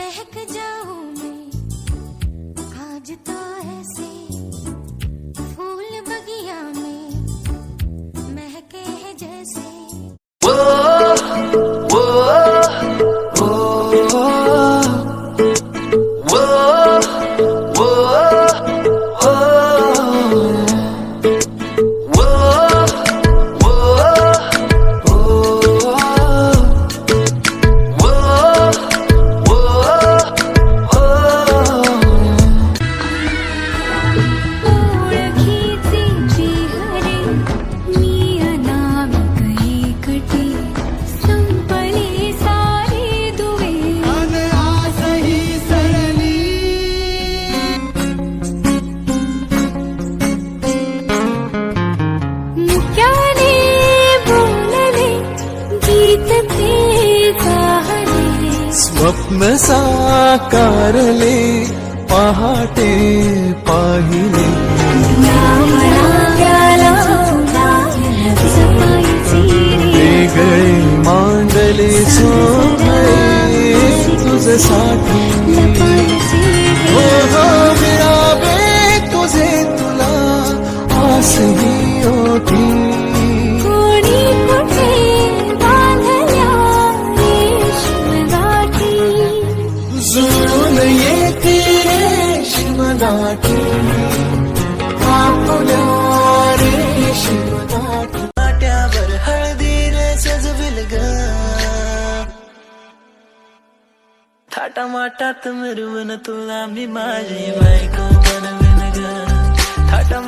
महक जाऊं मैं। आज तो ऐसे फूल बगिया में महके हैं जैसे। स्वप्न साकारले पहाटे पाहिले. वेगळे मांडले सोहळे तुझसाठी. रेशमदाठी आपल्या रेशमदाठी पाट्यावर हळदीने सजविल ग. थाटा माटात तुला मी माझी बायको बनवेन ग. थाटा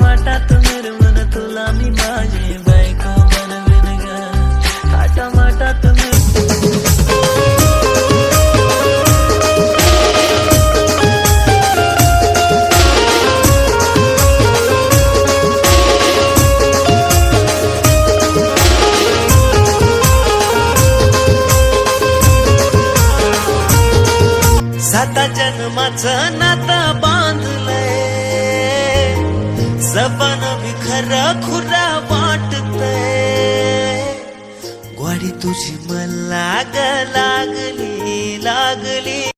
साता जन्माचं नाता बांधलंय. सपन विखर खुरा वाटतय. ग्वाडी तुझी मला ग लागली लागली.